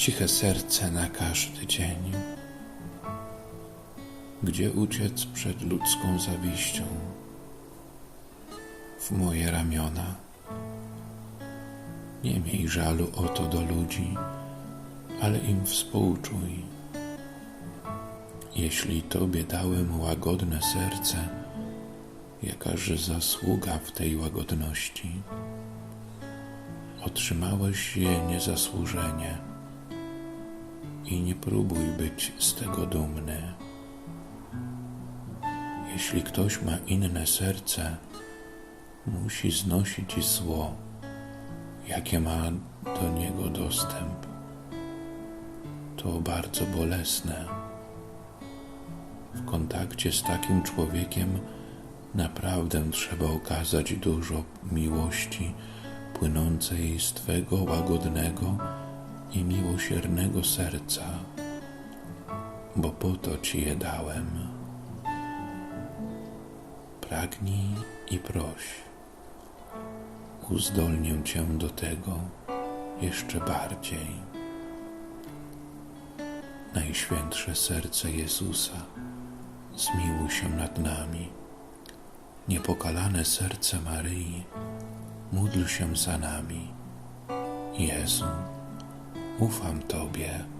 ciche serce na każdy dzień. Gdzie uciec przed ludzką zawiścią? W moje ramiona. Nie miej żalu oto do ludzi, ale im współczuj. Jeśli Tobie dałem łagodne serce, jakaż zasługa w tej łagodności? Otrzymałeś je niezasłużenie i nie próbuj być z tego dumny. Jeśli ktoś ma inne serce, musi znosić zło, jakie ma do niego dostęp. To bardzo bolesne. W kontakcie z takim człowiekiem naprawdę trzeba okazać dużo miłości płynącej z Twego łagodnego i miłosiernego serca, bo po to Ci je dałem. Pragnij i proś. Uzdolnię Cię do tego jeszcze bardziej. Najświętsze serce Jezusa, zmiłuj się nad nami. Niepokalane serce Maryi, módl się za nami. Jezu, ufam Tobie